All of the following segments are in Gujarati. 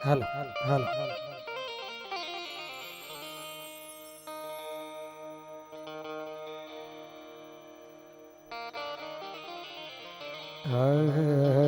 હાલો હાલો. શ્રી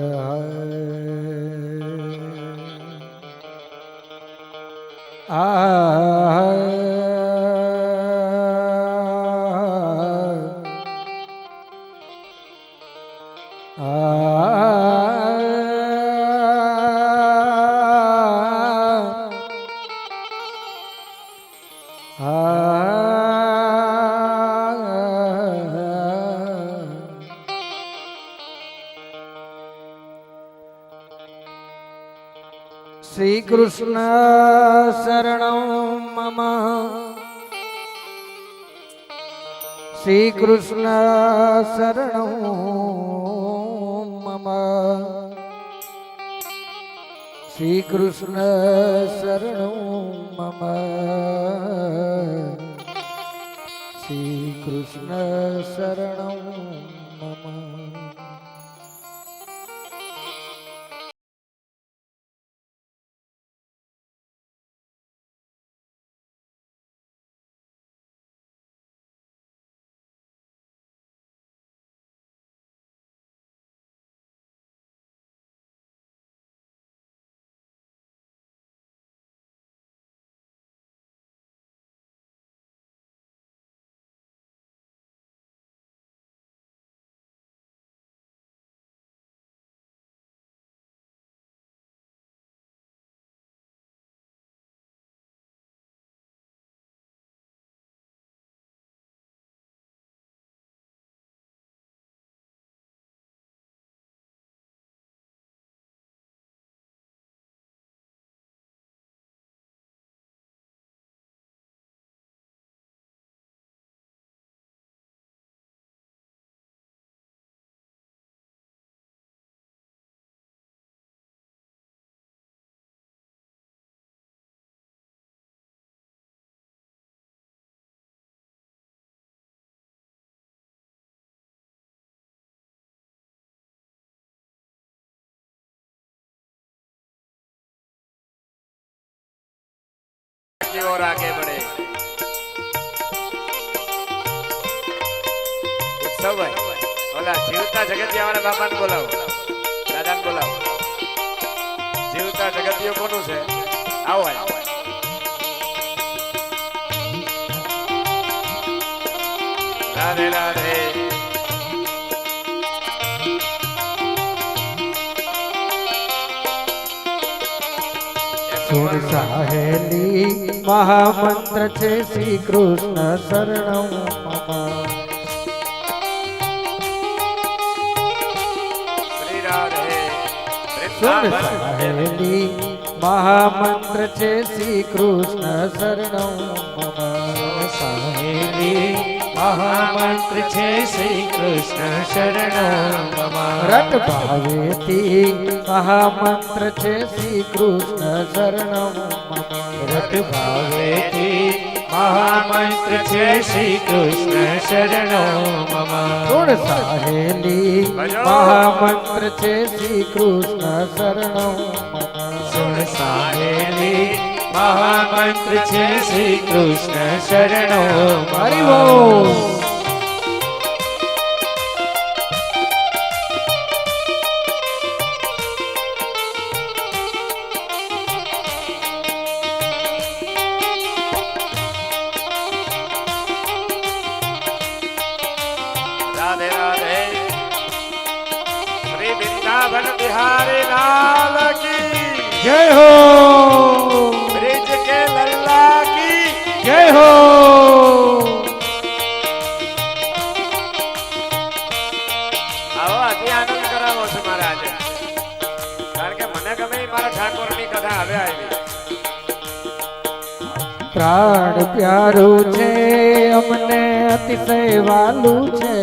કૃષ્ણ શરણ મમ શ્રી કૃષ્ણ શરણ મમ શ્રી કૃષ્ણ શરણ મમ શ્રી કૃષ્ણ શરણ की ओर आगे बढ़े उत्सव है ઓલા જીવતા જગતિયા વાળા બાપાને બોલાવો દાદાને બોલાવો જીવતા જગતિયો કોનું છે આવો આવો. રાધે રાધે સુર સાહેલી મહામંત્ર છે શ્રી કૃષ્ણ શરણમ મમ શ્રી રાધે સુર વૃંદાવન. સાહેલી મહામંત્ર છે શ્રી કૃષ્ણ શરણમ મમ સાહેલી મહામંત્ર છે શ્રી કૃષ્ણ શરણ રટ ભાવેથી મહામંત્ર છે શ્રી કૃષ્ણ શરણ રટ ભાવેથી મહામંત્ર છે શ્રી કૃષ્ણ શરણો મમ ગુણ સાહેલી મહામંત્ર છે શ્રી કૃષ્ણ શરણમ મમ સાહેલી મહામંત્ર છે શ્રી કૃષ્ણ શરણો હરિ હવે પ્રાણ પ્યારું છે, અમને અતિશય વાલું છે.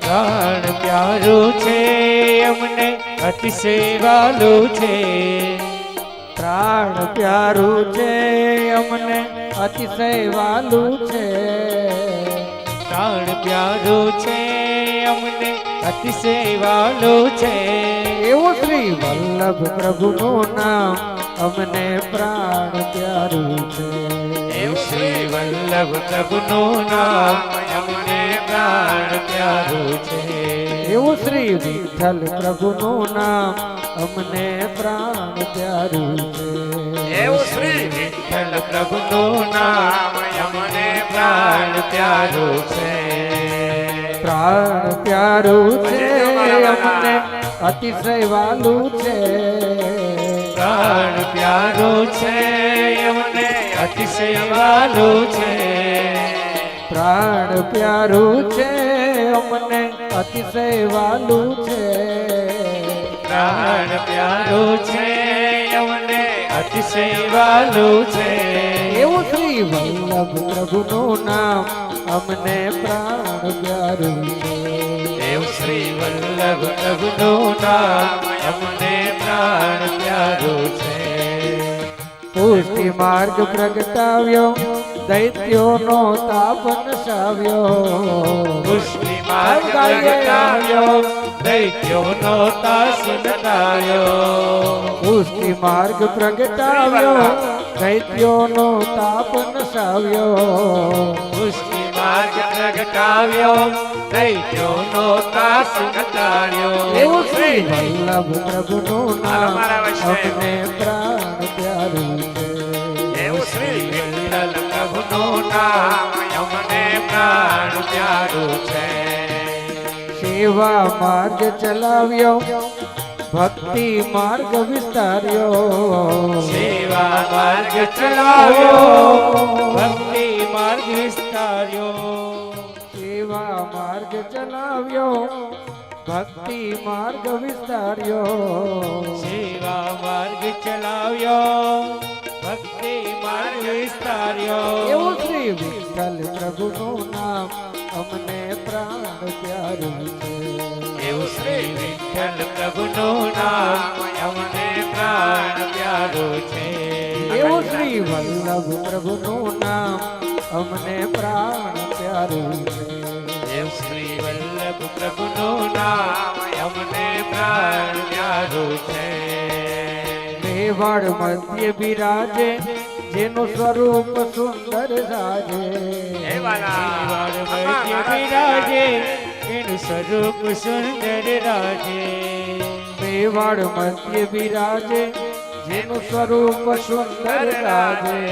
પ્રાણ પ્યારું છે, અમને અતિશય વાલું છે. પ્રાણ પ્યારું છે, અમને અતિશય વાલું છે. પ્રાણ પ્યારું છે અમને અતિશય વાલું છે. એવું શ્રી વલ્લભ પ્રભુનું નામ અમને પ્રાણ પ્યારું છે. એવું શ્રી વલ્લભ પ્રભુનું નામ અમને પ્રાણ પ્યારું છે. એવું શ્રી વિઠ્ઠલ પ્રભુનું નામ અમને પ્રાણ પ્યારું છે. એવું શ્રી વિઠ્ઠલ પ્રભુનું નામ અમને પ્રાણ પ્યારું છે. પ્રાણ પ્યારું છે અમને અતિશય વાલું છે. પ્રાણ પ્યારું છે અમને અતિશય વાલું છે. પ્રાણ પ્યારું છે અમને અતિશય વાલું છે. પ્રાણ પ્યારું છે અમને અતિશય વાલું છે. એવું શ્રી વલ્લભ પ્રભુનું નામ અમને પ્રાણ પ્યારું દેવ શ્રી વલ્લભ પ્રભુનું નામ અમને પ્રાણ પ્યારું છે. પુષ્ટિ માર્ગ પ્રગટાવ્યો દૈત્યોનો તાપ નસાવ્યો પુષ્ટિ માર્ગ પ્રગટાવ્યો દૈત્યોનો તાસ નટાયો પુષ્ટિ માર્ગ પ્રગટાવ્યો દૈત્યોનો તાપ નસાવ્યો પુષ્ટિ માર્ગ પ્રગટાવ્યો દૈત્યોનો તાસ નટાયો એવું શ્રી વલ્લભ પ્રભુનું નામ અમારા વૈષ્ણવ. અમને પ્રાણ પ્યારું છે. એવું શ્રી નામ અમને પ્રાણ પ્યારું છે. સેવા માર્ગ ચલાવ્યો ભક્તિ માર્ગ વિસ્તાર્યો. સેવા માર્ગ ચલાવ્યો ભક્તિ માર્ગ વિસ્તાર્યો સેવા માર્ગ ચલાવ્યો ભક્તિ માર્ગ વિસ્તાર્યો. સેવા માર્ગ ચલાવ્યો ભક્તિ માર્ગ વિસ્તાર્યો. એવું શ્રી વિઠ્ઠલ પ્રભુનું નામ અમને પ્રાણ પ્યારું છે. એવું શ્રી વિઠ્ઠલ પ્રભુનું નામ અમને પ્રાણ પ્યારું છે. એવું શ્રી વલ્લભ પ્રભુનું નામ અમને પ્રાણ પ્યારું. દેવ શ્રી વલ્લભ પ્રભુનું નામ અમને પ્રાણ પ્યારું છે. મેવાડ મધ્ય બિરાજે જેનું સ્વરૂપ સુંદર રાજે મેવાડ મધ્ય બિરાજે જેનું સ્વરૂપ સુંદર રાજે. મેવાડ મધ્ય બિરાજે જેનું સ્વરૂપ સુંદર રાજે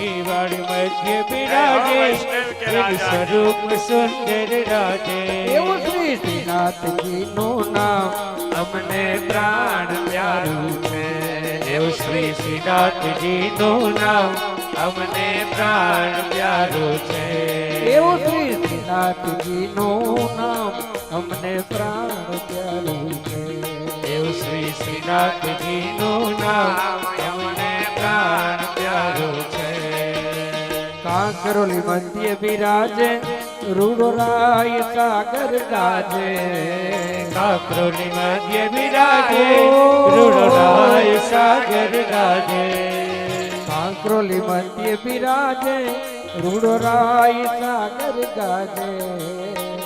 મેવાડ મધ્ય બિરાજે એનું સ્વરૂપ સુંદર રાજે એવું શ્રી શ્રીનાથજીનું નામ અમને પ્રાણ પ્યારું છે. દેવ શ્રી શ્રીનાથજીનું નામ અમને પ્રાણ પ્યારું છે. એવું શ્રી શ્રીનાથજીનું નામ અમને પ્રાણ પ્યારું છે. શ્રીનાથજીનું નામ અમને પ્રાણ પ્યારું છે કાંકરોલી મધ્ય બિરાજે રૂડો રાય સાગર ગાજે. કાંકરોલી મધ્ય બિરાજે રૂડરાય સાગર ગાજે. કાંકરોલી મધ્ય બિરાજે રૂડોરાય સાગર ગાજે.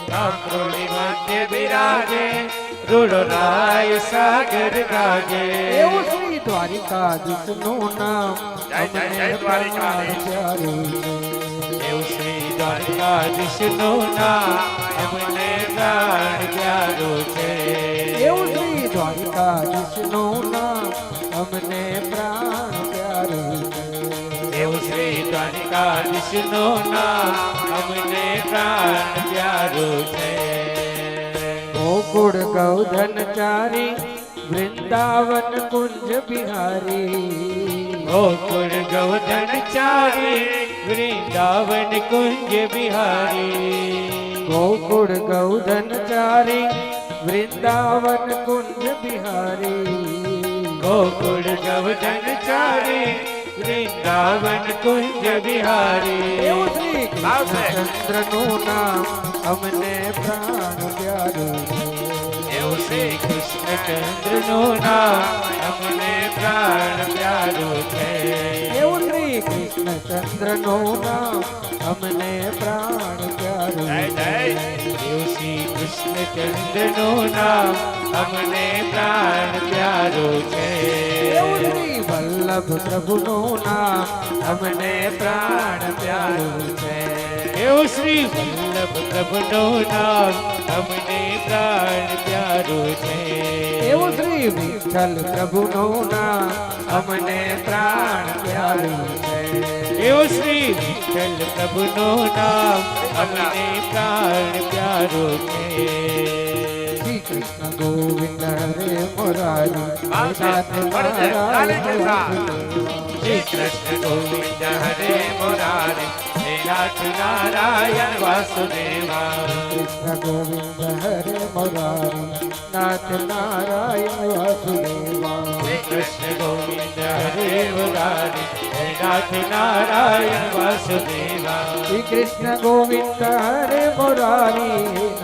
કાંકરોલી મધ્ય બિરાજે રૂડરાય સાગર ગાજે એવું શ્રી દ્વારિકાધીશનું નામ. જય, જય, દ્વારિકાધીશ. દેવ શ્રી દ્વારકાધીશનું નામ. અમને પ્રાણ પ્યારું છે. એવું શ્રી દ્વારિકાધીશનું નામ. અમને પ્રાણ પ્યારું એવું શ્રી શ્રી દ્વારકાધીશનું નામ. અમને પ્રાણ પ્યારું છે. ગોકુળ ગૌધન ચારી વૃંદાવન કુંજ બિહારી ગોકુળ ગૌધન ચારી વૃંદાવન કુંજ બિહારી ગોકુળ ગૌધન ચારી વૃંદાવન કુંજ બિહારી ગોકુળ ગૌધન ચારી વૃંદાવન કુંજ બિહારી એવું આવશે. કૃષ્ણચંદ્રનું નામ અમને પ્રાણ પ્યારું. છે એવું શ્રી કૃષ્ણચંદ્રનું નામ અમને પ્રાણ પ્યારું છે. એવું શ્રી કૃષ્ણચંદ્રનું નામ અમને પ્રાણ પ્યારું જય છે. જય એવું શ્રી નામ અમને પ્રાણ પ્યારું છે. શ્રી વલ્લભ પ્રભુનું નામ અમને પ્રાણ પ્યારું છે. એવું શ્રી વલ્લભ પ્રભુનું નામ અમને પ્રાણ પ્યારું છે. એવું શ્રી વિઠ્ઠલ પ્રભુનું નામ અમને પ્રાણ પ્યારું છે. એવું શ્રી વિઠ્ઠલ પ્રભુનું નામ અમને પ્રાણ પ્યારું છે. કૃષ્ણ ગોવિંદ હરે મુરારી. નાથ. શ્રી કૃષ્ણ ગોવિંદ હરે મુરારે હે નાથ નારાયણ વાસુદેવા કૃષ્ણ ગોવિંદ હરે મુરારી નાથ નારાયણ વાસુદેવા શ્રી કૃષ્ણ ગોવિંદ હરે મુરારી હે નાથ નારાયણ વાસુદેવા શ્રી કૃષ્ણ ગોવિંદ હરે મુરારી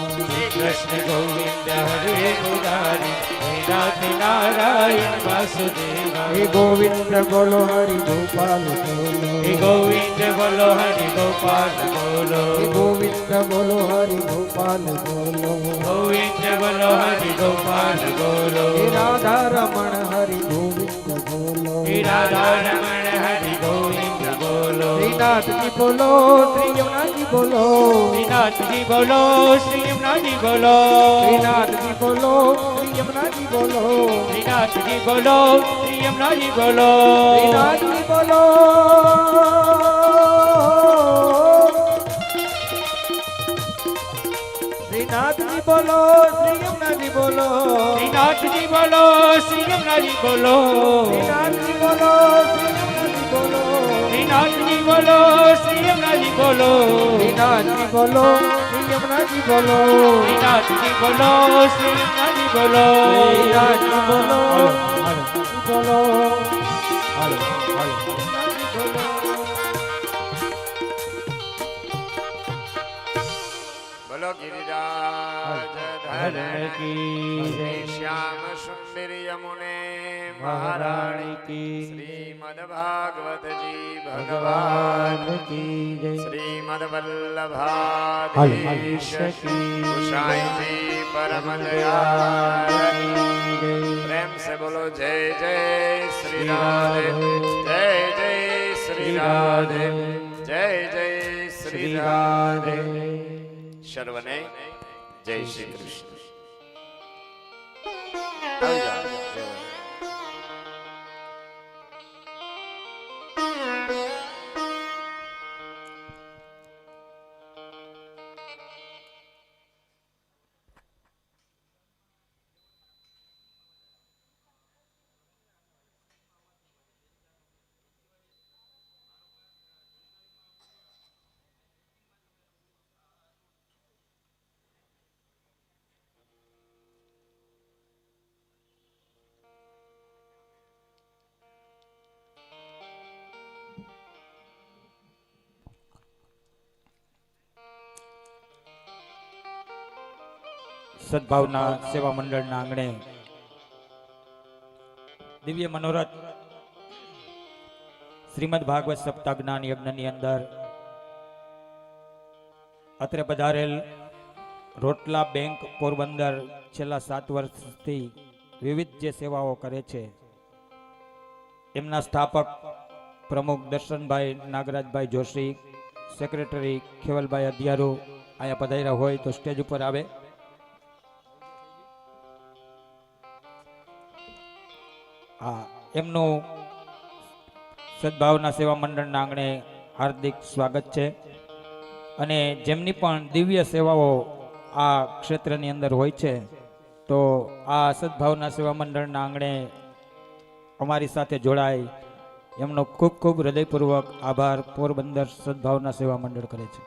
કૃષ્ણ ગોવિંદ હરે મુરારી નાથ નારાયણ વાસુદેવ. હે ગોવિંદ બોલો હરિ ગોપાલ બોલો. હે ગોવિંદ બોલો હરિ ગોપાલ બોલો. હે ગોવિંદ બોલો હરિ ગોપાલ બોલો. ગોવિંદ બોલો હરિ ગોપાલ બોલો. હે રાધા રમણ હરિ ગોવિંદ બોલો. હે રાધા રમણ હરિ ગોવિંદ બોલો. શ્રીનાથજી બોલો શ્રી યમુનાજી બોલો. શ્રીનાથજી બોલો શ્રી યમુનાજી બોલો. શ્રીનાથજી બોલો શ્રી યમુનાજી બોલો. શ્રીનાથજી બોલો શ્રી યમુનાજી બોલો. શ્રીનાથજી બોલો. શ્રીનાથજી બોલો શ્રી યમુનાજી બોલો. શ્રીનાથજી બોલો શ્રી યમુનાજી બોલો. શ્રીનાથજી બોલો શ્રી યમુનાજી બોલો શ્રી યમુનાજી બોલો. શ્રીનાથજી બોલો. શ્રી યમુનાજી બોલો. શ્રીનાથજી બોલો. શ્રી યમુનાજી બોલો. શ્રીનાથજી બોલો. બોલો બોલો. ગિરિરાજ ધર કી શ્રી શ્યામ સુંદર યમુને મહારાણી કી શ્રીમદ ભાગવતજી ભગવાન કી જય શ્રીમદ વલ્લભાધીશ કી સાંઈજી પરમ દયા પ્રેમ સે બોલો જય જય શ્રી રાધે જય જય શ્રી રાધે જય જય શ્રી રાધે સર્વને જય શ્રી કૃષ્ણ. સદભાવના સેવા મંડળના આંગણે દિવ્ય મનોરથ શ્રીમદ ભાગવત સપ્તાહ જ્ઞાન યજ્ઞની અંદર અત્રે પધારેલ રોટલા બેંક પોરબંદર છેલ્લા સાત વર્ષથી વિવિધ જે સેવાઓ કરે છે, એમના સ્થાપક પ્રમુખ દર્શનભાઈ નાગરાજભાઈ જોશી, સેક્રેટરી ખેવલભાઈ અધિયારો અહીંયા પધાર્યા હોય તો સ્ટેજ ઉપર આવે. હા એમનું સદભાવના સેવા મંડળના આંગણે હાર્દિક સ્વાગત છે. અને જેમની પણ દિવ્ય સેવાઓ આ ક્ષેત્રની અંદર હોય છે, તો આ સદભાવના સેવા મંડળના આંગણે અમારી સાથે જોડાય એમનો ખૂબ ખૂબ હૃદયપૂર્વક આભાર. પોરબંદર સદભાવના સેવા મંડળ કરે છે.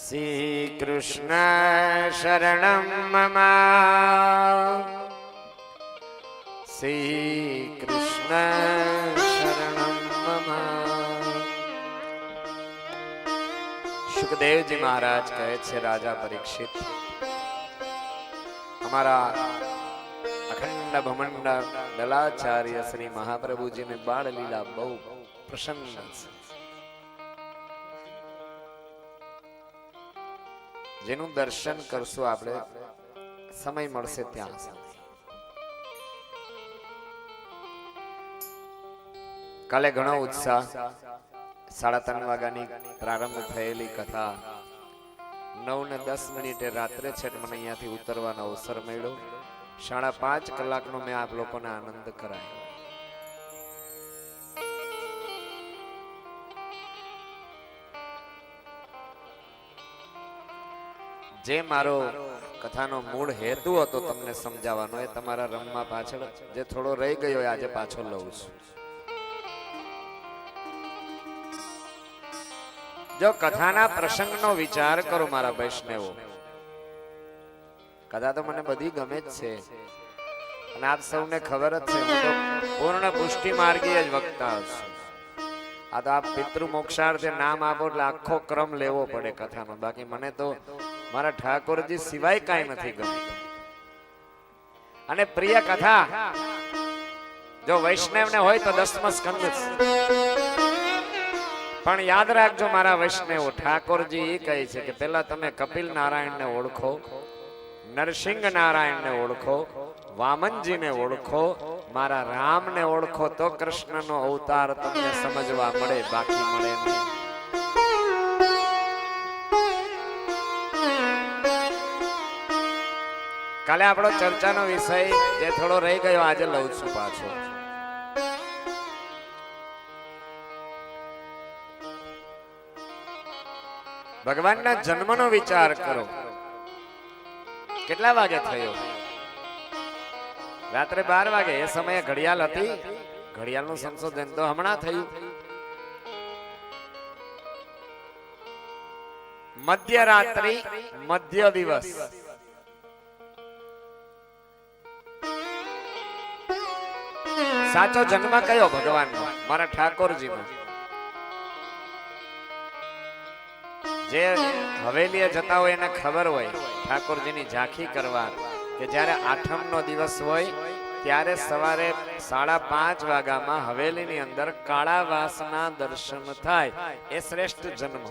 श्रीकृष्ण शरणं मम શ્રી કૃષ્ણ શરણમ મમ સુખદેવજી મહારાજ કહે છે રાજા પરીક્ષિત અમારા અખંડ ભમંડ દલાચાર્ય શ્રી મહાપ્રભુજીને બાળ લીલા બહુ પ્રસન્ન છે જેનું દર્શન કરશું આપણે. સમય મળશે ત્યાં કાલે ઘણો ઉત્સાહ. સાડા ત્રણ વાગ્યાની પ્રારંભ થયેલી કથા. નવ ને દસ મિનિટે રાત્રે છે મને અહીંયાથી ઉતરવાનો અવસર મળ્યો. સાડા પાંચ કલાકનો મેં આપ લોકોને આનંદ કરાયો. જે મારો કથાનો મૂળ હેતુ હતો તમને સમજાવવાનો, એ તમારા રંગમાં પાછળ જે થોડો રહી ગયો આજે પાછો લઉં છું. જો કથાના પ્રસંગનો વિચાર કરો મારા વૈષ્ણવો. કથા તો મને બધી ગમે જ છે. અને આપ સૌને ખબર જ છે પૂર્ણ પુષ્ટિ માર્ગીય જ વક્તા છું. આ તો આપ પિતૃ મોક્ષાર્થે નામ આપો એટલે આખો ક્રમ લેવો પડે કથાનો. બાકી મને તો મારા ઠાકોરજી સિવાય કાંઈ નથી ગમતું. અને પ્રિય કથા જો વૈષ્ણવને હોય તો દસમ સ્કંદ. પણ યાદ રાખજો મારા વૈષ્ણવ ઠાકોરજી એ કહે છે કે પેલા તમે કપિલ નારાયણ ને ઓળખો નરસિંહ નારાયણ ને ઓળખો વામનજીને ઓળખો મારા રામને ઓળખો તો કૃષ્ણનો અવતાર તમને સમજવા મળે બાકી મળે નહીં. કાલે આપણો ચર્ચાનો વિષય જે થોડો રહી ગયો, આજે લઉં છું પાછો. ભગવાનના જન્મનો વિચાર કરો. કેટલા વાગે થયો? રાત્રે બાર વાગે. એ સમયે ઘડિયાળ હતી. ઘડિયાળનું સંશોધન તો હમણાં થયું. મધ્યરાત્રિ, મધ્ય દિવસ. સાચો જન્મ કયો ભગવાનનો? મારા ઠાકોરજીનો. જે હવેલીએ જતા હોય એને ખબર હોય, ઠાકોરજીની ઝાંખી કરવા કે જ્યારે આઠમનો દિવસ હોય, ત્યારે સવારે સાડા પાંચ વાગ્યામાં હવેલીની અંદર કાળાવાસના દર્શન થાય. એ શ્રેષ્ઠ જન્મ.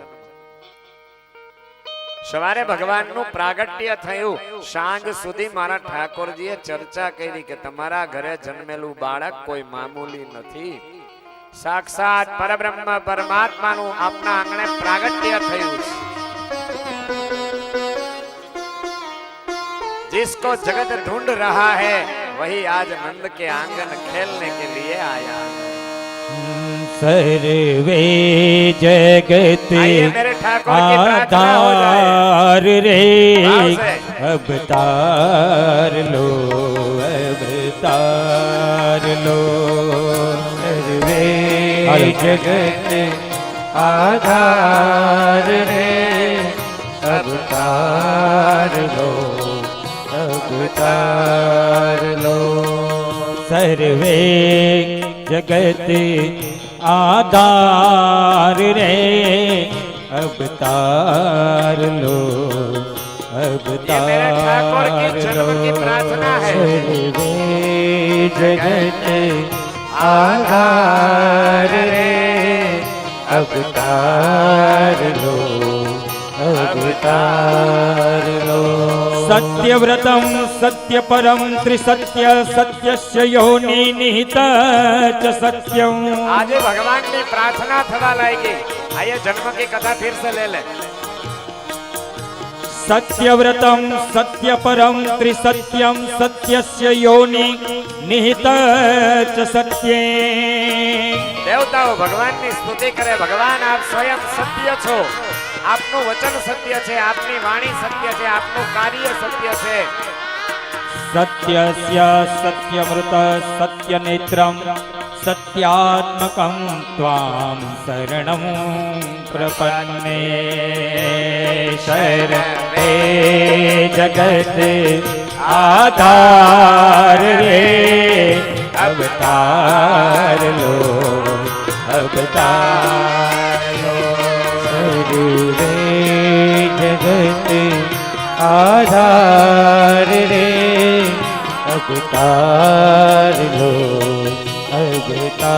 સવારે ભગવાનનું પ્રાગટ્ય થયું સાંજ સુધી મારા ઠાકોરજીએ ચર્ચા કરી કે તમારા ઘરે જન્મેલું બાળક કોઈ મામૂલી નથી સાક્ષાત પરબ્રહ્મ પરમાત્માનું આપના આંગણે પ્રાગટ્ય થયું છે जिसको जगत ढूंढ रहा है वही आज नंद के आंगन खेलने के लिए आया सर्वे जगत आधार रे अवतार लो अवतार लो सर्वे जगत आधार रे अवतार लो अवतार लो सर्वे जगत આધાર રે અવતાર લો मेरे ठाकुर की અવતાર जन्म की प्रार्थना સત્યવ્રતમ સત્યપરમ ત્રિસત્ય સત્યસ્ય યોની નિહિત ચ સત્યમ આજે ભગવાનની પ્રાર્થના થવા લાગી આયે જન્મ કી કથા ફિર સે લે લે સત્યવ્રતમ સત્યપરમ ત્રિસત્યમ સત્યસ્ય યોની નિહિત ચ સત્યે દેવતાઓ ભગવાનની સ્તુતિ કરે ભગવાન આપ સ્વયં સત્ય છો આપનું વચન સત્ય છે, આપની વાણી સત્ય છે, આપનું કાર્ય સત્ય છે. સત્યસ્ય સત્યમૃત સત્યનેત્રમ સત્યાત્મકં ત્વામ શરણમ પ્રપન્ને સર્વે જગત આધાર રે. અવતાર લો અવતાર લો. સર્વે જગત આધાર રે અવતાર લો અવતાર